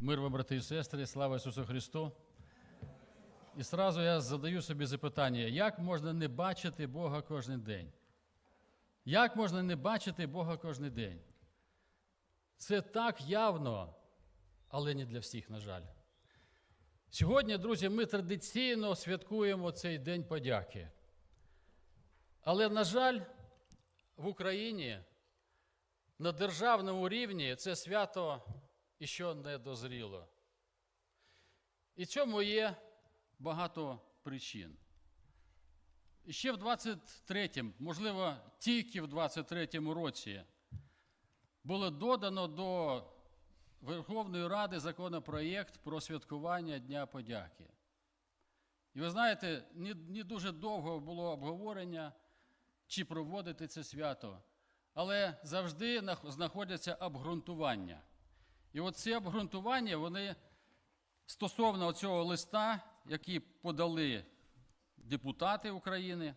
Мир вам, брати і сестри, слава Ісусу Христу. І сразу я задаю собі запитання, як можна не бачити Бога кожен день? Як можна не бачити Бога кожен день? Це так явно, але не для всіх, на жаль. Сьогодні, друзі, ми традиційно святкуємо цей День подяки. Але, на жаль, в Україні на державному рівні це свято іще не дозріло. І цьому є багато причин. І ще в 23-му, можливо, тільки в 23-му році було додано до Верховної Ради законопроєкт про святкування Дня подяки. І ви знаєте, не, не дуже довго було обговорення, чи проводити це свято, але завжди знаходяться обґрунтування. І оці обґрунтування, вони стосовно цього листа, який подали депутати України,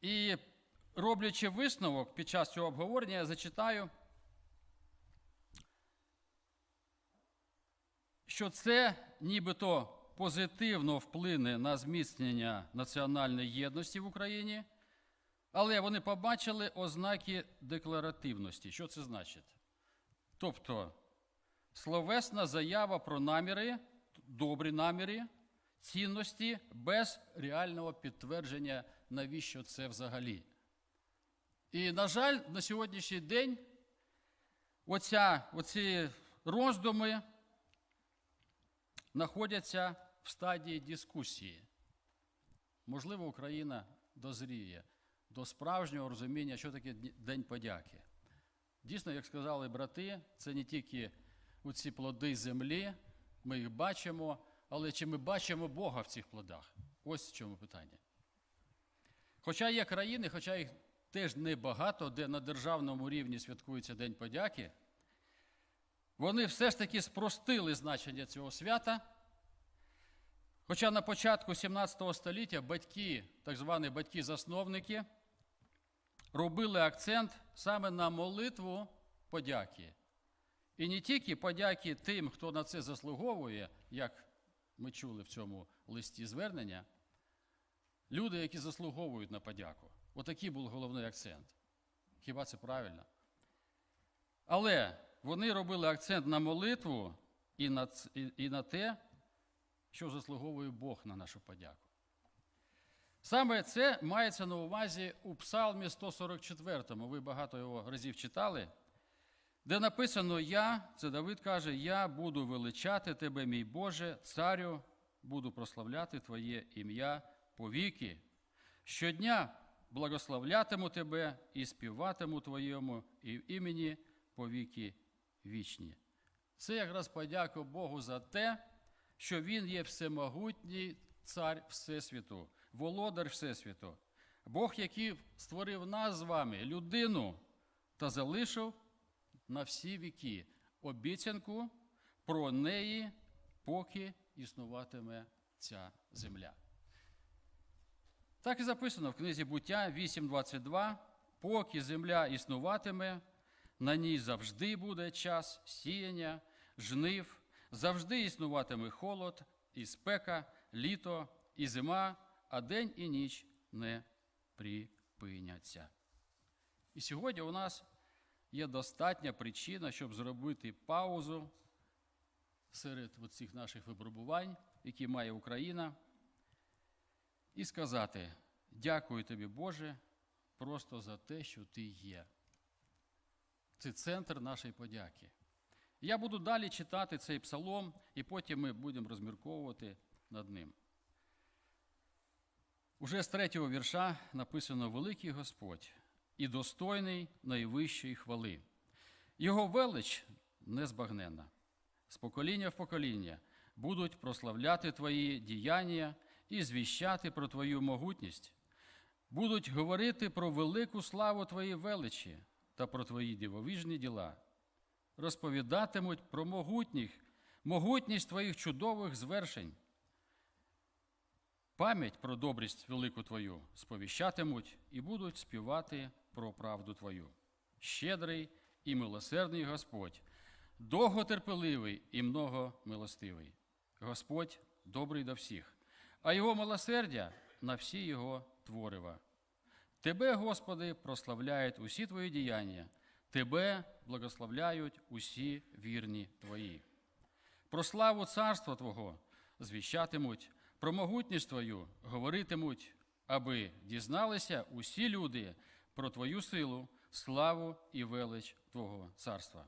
і роблячи висновок під час цього обговорення, я зачитаю, що це нібито позитивно вплине на зміцнення національної єдності в Україні, але вони побачили ознаки декларативності. Що це значить? Тобто словесна заява про наміри, добрі наміри, цінності без реального підтвердження, навіщо це взагалі. І, на жаль, на сьогоднішній день оця, оці роздуми знаходяться в стадії дискусії. Можливо, Україна дозріє до справжнього розуміння, що таке День подяки. Дійсно, як сказали брати, це не тільки ці плоди землі, ми їх бачимо, але чи ми бачимо Бога в цих плодах? Ось в чому питання. Хоча є країни, хоча їх теж небагато, де на державному рівні святкується День подяки, вони все ж таки спростили значення цього свята. Хоча на початку 17 століття батьки, так звані батьки-засновники, робили акцент саме на молитву подяки. І не тільки подяки тим, хто на це заслуговує, як ми чули в цьому листі звернення, люди, які заслуговують на подяку. Отакий був головний акцент. Хіба це правильно? Але вони робили акцент на молитву і на, і, і на те, що заслуговує Бог на нашу подяку. Саме це мається на увазі у Псалмі 144, ви багато його разів читали, де написано Я, це Давид каже, Я буду величати тебе, мій Боже, царю, буду прославляти Твоє ім'я повіки. Щодня благословлятиму тебе і співатиму Твоєму і- імені повіки вічні. Це якраз подяка Богу за те, що Він є всемогутній цар Всесвіту, володар Всесвіту, Бог, який створив нас з вами, людину, та залишив на всі віки обіцянку про неї, поки існуватиме ця земля. Так і записано в книзі буття 8.22. Поки земля існуватиме, на ній завжди буде час сіяння, жнив, завжди існуватиме холод, і спека, літо і зима, а день і ніч не припиняться. І сьогодні у нас є достатня причина, щоб зробити паузу серед цих наших випробувань, які має Україна, і сказати: дякую тобі, Боже, просто за те, що ти є. Це центр нашої подяки. Я буду далі читати цей псалом, і потім ми будемо розмірковувати над ним. Уже з третього вірша написано Великий Господь і достойний найвищої хвали. Його велич незбагненна. З покоління в покоління будуть прославляти Твої діяння і звіщати про Твою могутність, будуть говорити про велику славу Твоєї величі та про Твої дивовижні діла, розповідатимуть про могутніх, могутність Твоїх чудових звершень. Пам'ять про добрість велику Твою сповіщатимуть і будуть співати про правду Твою. Щедрий і милосердний Господь, довготерпеливий і многомилостивий. Господь добрий до всіх, а Його милосердя на всі Його творива. Тебе, Господи, прославляють усі Твої діяння, Тебе благословляють усі вірні Твої. Про славу царства Твого звіщатимуть, про могутність Твою говоритимуть, аби дізналися усі люди про Твою силу, славу і велич Твого царства.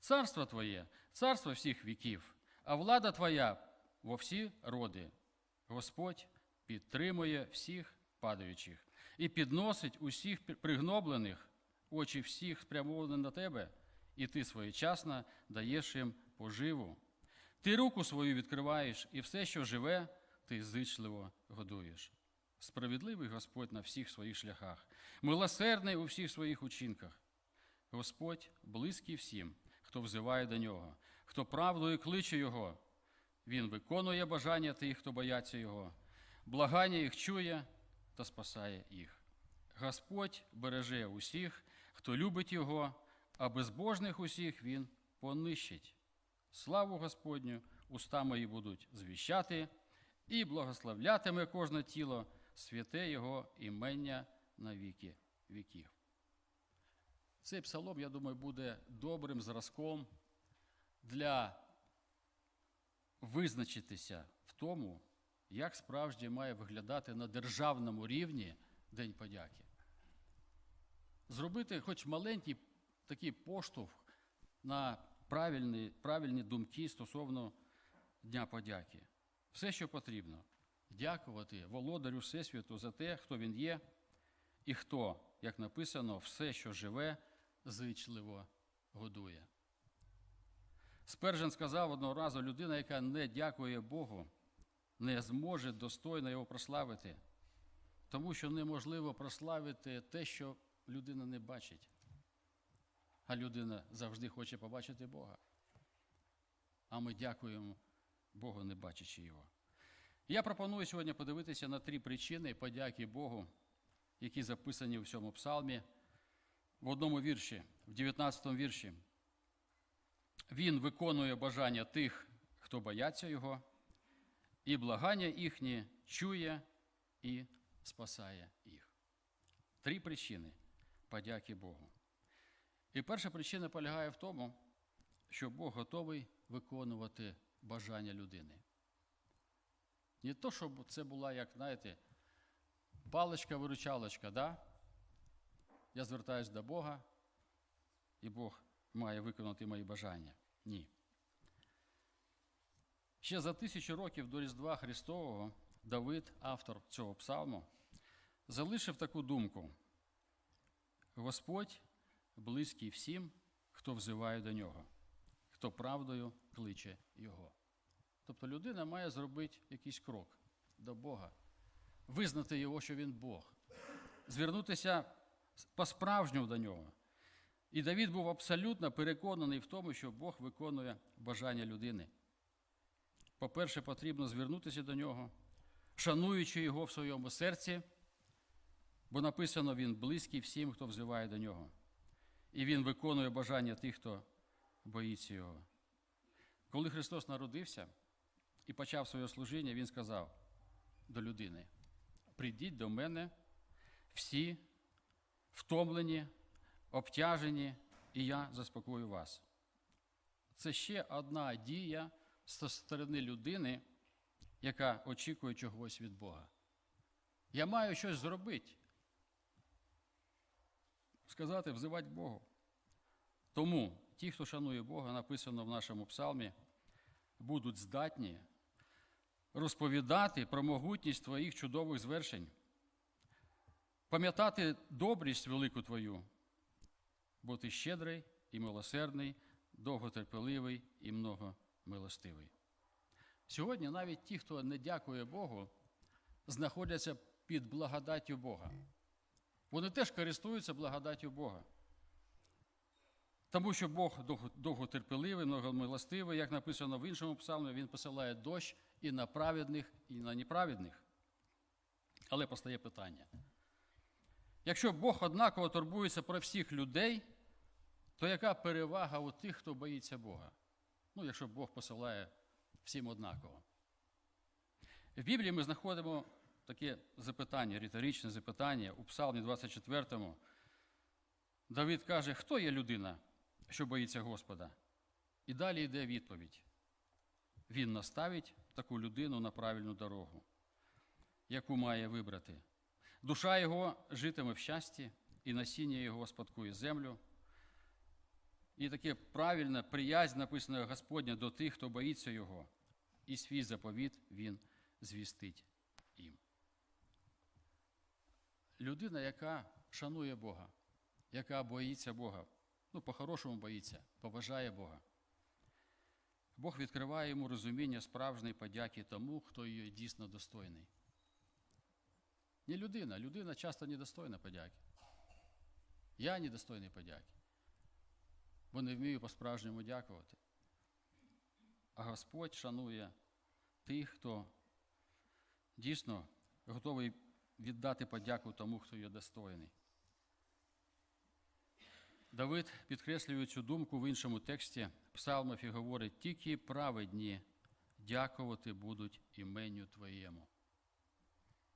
Царство Твоє, царство всіх віків, а влада Твоя во всі роди. Господь підтримує всіх падаючих і підносить усіх пригноблених, очі всіх спрямовані на тебе, і ти своєчасно даєш їм поживу. Ти руку свою відкриваєш, і все, що живе, ти зичливо годуєш. Справедливий Господь на всіх своїх шляхах, милосердний у всіх своїх учинках. Господь близький всім, хто взиває до нього, хто правдою кличе Його. Він виконує бажання тих, хто бояться Його, благання їх чує та спасає їх. Господь береже усіх, хто любить Його, а безбожних усіх Він понищить. Славу Господню уста мої будуть звіщати, і благословлятиме кожне тіло святе Його імення на віки віків. Цей псалом, я думаю, буде добрим зразком для визначитися в тому, як справді має виглядати на державному рівні День подяки. Зробити хоч маленький такий поштовх на правильні, правильні думки стосовно Дня подяки. Все, що потрібно, дякувати володарю Всесвіту за те, хто він є, і хто, як написано, все, що живе, зичливо годує. Спержен сказав одного разу, людина, яка не дякує Богу, не зможе достойно його прославити, тому що неможливо прославити те, що людина не бачить. А людина завжди хоче побачити Бога. А ми дякуємо Богу, не бачачи Його. Я пропоную сьогодні подивитися на три причини подяки Богу, які записані в цьому псалмі в одному вірші, в 19 вірші. Він виконує бажання тих, хто бояться Його, і благання їхні чує і спасає їх. Три причини подяки Богу. І перша причина полягає в тому, що Бог готовий виконувати бажання людини. Не то, щоб це була, як, знаєте, паличка-виручалочка, да? я звертаюся до Бога, і Бог має виконати мої бажання. Ні. Ще за тисячу років до Різдва Христового Давид, автор цього псалму, залишив таку думку: Господь близький всім, хто взиває до нього, хто правдою кличе Його. Тобто людина має зробити якийсь крок до Бога, визнати Його, що Він Бог, звернутися по-справжньому до нього. І Давід був абсолютно переконаний в тому, що Бог виконує бажання людини. По-перше, потрібно звернутися до нього, шануючи його в своєму серці, бо написано він близький всім, хто взиває до нього. І він виконує бажання тих, хто боїться його. Коли Христос народився і почав своє служіння, Він сказав до людини: прийдіть до мене всі втомлені, обтяжені, і я заспокою вас. Це ще одна дія зі сторони людини, яка очікує чогось від Бога. Я маю щось зробити. Сказати, взивати Богу. Тому ті, хто шанує Бога, написано в нашому псалмі, будуть здатні розповідати про могутність твоїх чудових звершень, пам'ятати добрість велику твою, бо ти щедрий і милосердний, довготерпеливий і многомилостивий. Сьогодні навіть ті, хто не дякує Богу, знаходяться під благодаттю Бога. Вони теж користуються благодаттю Бога. Тому що Бог довготерпеливий, многомилостивий, як написано в іншому псалмі, Він посилає дощ і на праведних, і на неправедних. Але постає питання. Якщо Бог однаково турбується про всіх людей, то яка перевага у тих, хто боїться Бога? Ну, якщо Бог посилає всім однаково. В Біблії ми знаходимо таке запитання, риторичне запитання у Псалмі 24. Давид каже, хто є людина, що боїться Господа? І далі йде відповідь. Він наставить таку людину на правильну дорогу, яку має вибрати. Душа його житиме в щасті, і насіння його спадкує землю. І таке правильне приязнь написано Господня до тих, хто боїться Його, і свій заповіт Він звістить їм. Людина, яка шанує Бога, яка боїться Бога, ну, по-хорошому боїться, поважає Бога. Бог відкриває йому розуміння справжньої подяки тому, хто її дійсно достойний. Не людина, людина часто недостойна подяки. Я недостойний подяки, бо не вмію по-справжньому дякувати. А Господь шанує тих, хто дійсно готовий віддати подяку тому, хто є достойний. Давид підкреслює цю думку в іншому тексті псалмів і говорить, тільки праведні дякувати будуть іменню Твоєму.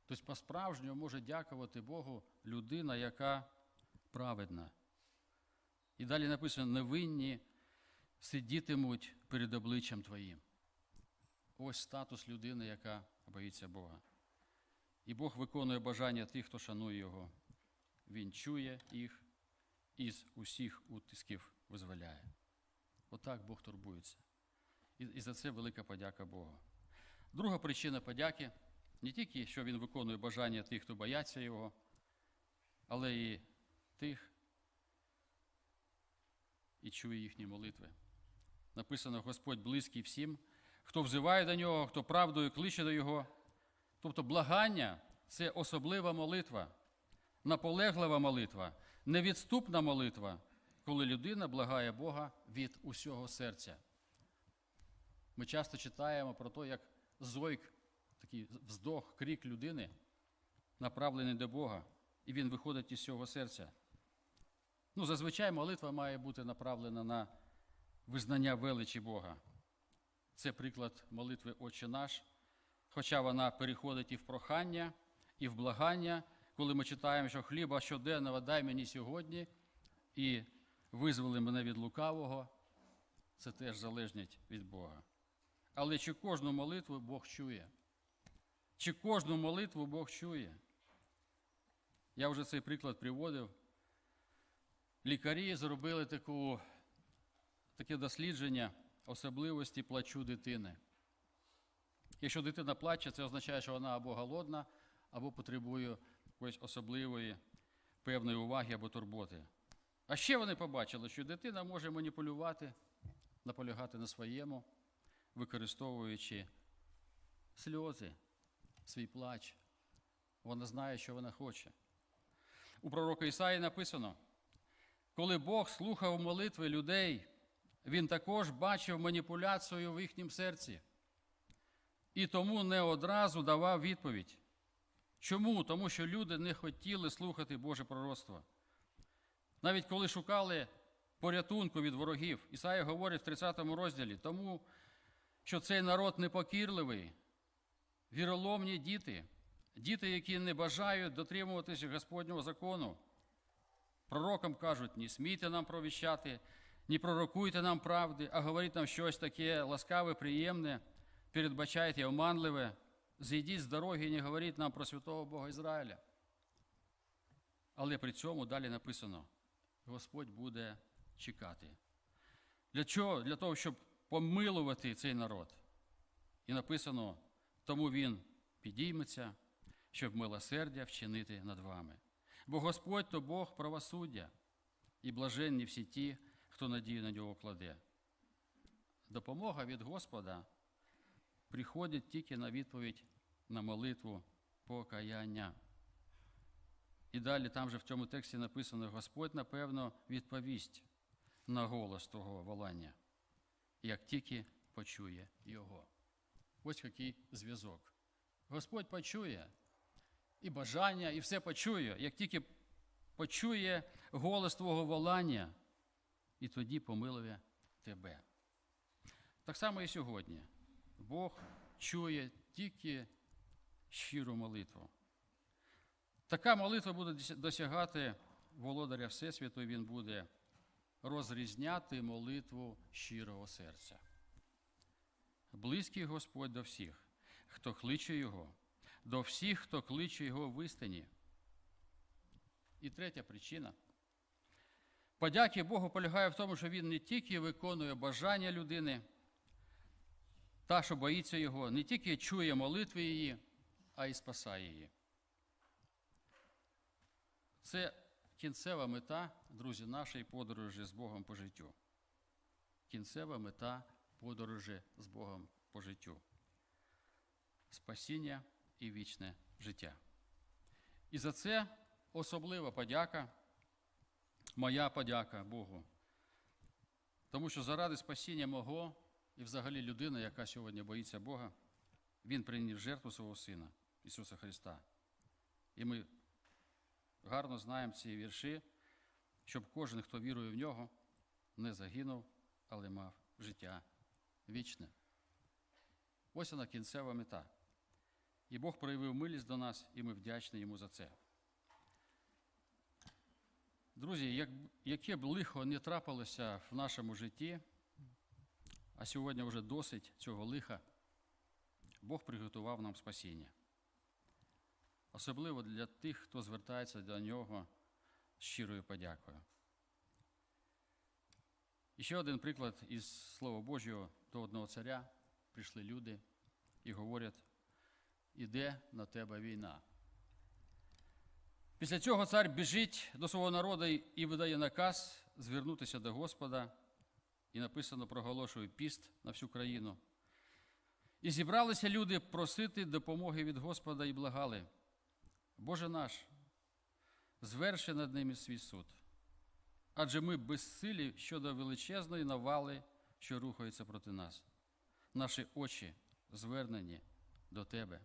Тобто, по-справжньому може дякувати Богу людина, яка праведна. І далі написано: невинні сидітимуть перед обличчям Твоїм. Ось статус людини, яка боїться Бога. І Бог виконує бажання тих, хто шанує Його. Він чує їх і з усіх утисків визволяє. Отак Бог турбується. І за це велика подяка Богу. Друга причина подяки не тільки, що Він виконує бажання тих, хто бояться Його, але і тих і чує їхні молитви. Написано: Господь близький всім, хто взиває до нього, хто правдою кличе до Його. Тобто благання це особлива молитва, наполеглива молитва, невідступна молитва, коли людина благає Бога від усього серця. Ми часто читаємо про те, як зойк, такий вздох, крик людини, направлений до Бога, і він виходить із цього серця. Ну, зазвичай молитва має бути направлена на визнання величі Бога. Це приклад молитви Отче наш, хоча вона переходить і в прохання, і в благання, коли ми читаємо, що хліба щоденного дай мені сьогодні, і визволи мене від лукавого, це теж залежить від Бога. Але чи кожну молитву Бог чує? Чи кожну молитву Бог чує? Я вже цей приклад приводив. Лікарі зробили таку, таке дослідження особливості плачу дитини. Якщо дитина плаче, це означає, що вона або голодна, або потребує якоїсь особливої певної уваги або турботи. А ще вони побачили, що дитина може маніпулювати, наполягати на своєму, використовуючи сльози, свій плач. Вона знає, що вона хоче. У пророка Ісаї написано, коли Бог слухав молитви людей, він також бачив маніпуляцію в їхнім серці. І тому не одразу давав відповідь. Чому? Тому що люди не хотіли слухати Боже пророцтво. Навіть коли шукали порятунку від ворогів, Ісая говорить в 30 розділі, тому що цей народ непокірливий, віроломні діти, діти, які не бажають дотримуватися Господнього закону. Пророкам кажуть, не смійте нам провіщати, не пророкуйте нам правди, а говоріть нам щось таке ласкаве, приємне, передбачайте оманливе, зійдіть з дороги і не говоріть нам про святого Бога Ізраїля. Але при цьому далі написано: Господь буде чекати. Для чого? Для того, щоб помилувати цей народ. І написано, тому він підійметься, щоб милосердя вчинити над вами. Бо Господь то Бог правосуддя, і блаженні всі ті, хто надію на нього кладе. Допомога від Господа приходить тільки на відповідь на молитву покаяння. І далі там же в цьому тексті написано: Господь, напевно, відповість на голос того волання, як тільки почує його. Ось який зв'язок. Господь почує і бажання, і все почує, як тільки почує голос твого волання, і тоді помилує тебе. Так само і сьогодні. Бог чує тільки щиру молитву. Така молитва буде досягати володаря Всесвіту, і він буде розрізняти молитву щирого серця. Близький Господь до всіх, хто кличе Його, до всіх, хто кличе Його в істині. І третя причина. Подяки Богу полягає в тому, що Він не тільки виконує бажання людини, та, що боїться Його, не тільки чує молитви її, а й спасає її. Це кінцева мета, друзі, нашої подорожі з Богом по життю. Кінцева мета подорожі з Богом по життю. Спасіння і вічне життя. І за це особлива подяка, моя подяка Богу. Тому що заради спасіння мого і взагалі людина, яка сьогодні боїться Бога, Він прийняв жертву свого Сина, Ісуса Христа. І ми гарно знаємо ці вірші, щоб кожен, хто вірує в нього, не загинув, але мав життя вічне. Ось вона кінцева мета. І Бог проявив милість до нас, і ми вдячні йому за це. Друзі, як, яке б лихо не трапилося в нашому житті, а сьогодні вже досить цього лиха, Бог приготував нам спасіння. Особливо для тих, хто звертається до нього з щирою подякою. І ще один приклад із Слова Божого до одного царя прийшли люди і говорять, іде на тебе війна. Після цього цар біжить до свого народу і видає наказ звернутися до Господа, і написано проголошує піст на всю країну. І зібралися люди просити допомоги від Господа і благали. Боже наш, зверши над ними свій суд. Адже ми безсилі щодо величезної навали, що рухається проти нас. Наші очі звернені до Тебе.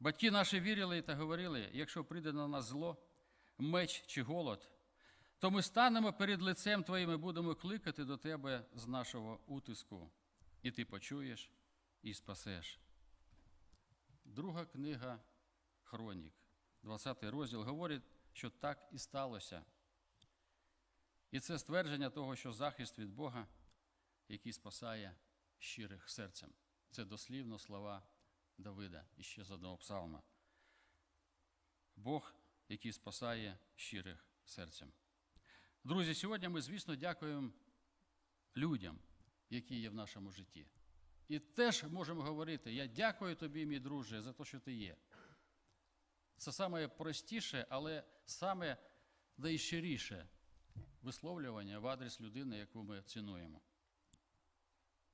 Батьки наші вірили та говорили, якщо прийде на нас зло, меч чи голод, то ми станемо перед лицем Твоїм і будемо кликати до Тебе з нашого утиску, і Ти почуєш і спасеш. Друга книга Хронік, 20 розділ, говорить, що так і сталося. І це ствердження того, що захист від Бога, який спасає щирих серцем. Це дослівно слова Давида і ще з одного псалма. Бог, який спасає щирих серцем. Друзі, сьогодні ми, звісно, дякуємо людям, які є в нашому житті. І теж можемо говорити: я дякую тобі, мій друже, за те, що ти є. Це саме простіше, але саме найщиріше висловлювання в адрес людини, яку ми цінуємо.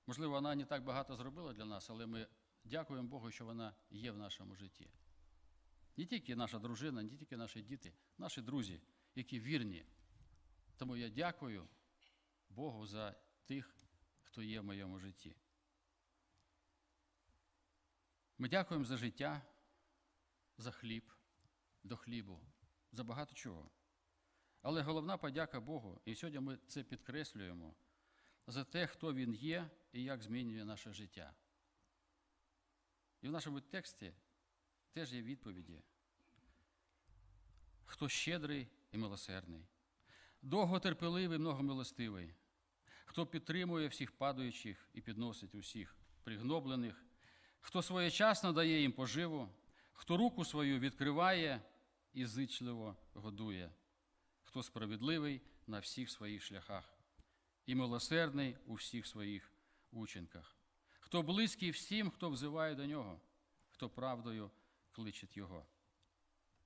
Можливо, вона не так багато зробила для нас, але ми дякуємо Богу, що вона є в нашому житті. Не тільки наша дружина, не тільки наші діти, наші друзі, які вірні. Тому я дякую Богу за тих, хто є в моєму житті. Ми дякуємо за життя, за хліб, до хлібу, за багато чого. Але головна подяка Богу, і сьогодні ми це підкреслюємо, за те, хто Він є і як змінює наше життя. І в нашому тексті теж є відповіді. Хто щедрий і милосердний, довготерпеливий, многомилостивий, хто підтримує всіх падаючих і підносить усіх пригноблених, хто своєчасно дає їм поживу, хто руку свою відкриває і зичливо годує, хто справедливий на всіх своїх шляхах і милосердний у всіх своїх учинках, хто близький всім, хто взиває до нього, хто правдою кличить його.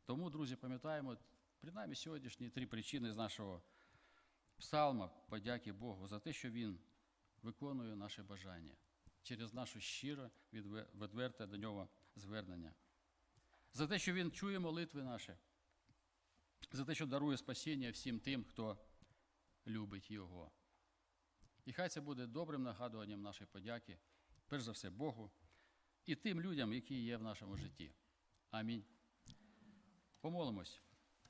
Тому, друзі, пам'ятаємо, принаймні сьогоднішні три причини з нашого псалма, подяки Богу за те, що Він виконує наше бажання через наше щире, відверте до нього звернення. За те, що Він чує молитви наші, за те, що дарує спасіння всім тим, хто любить Його. І хай це буде добрим нагадуванням нашої подяки, перш за все Богу і тим людям, які є в нашому житті. Амінь. Помолимось.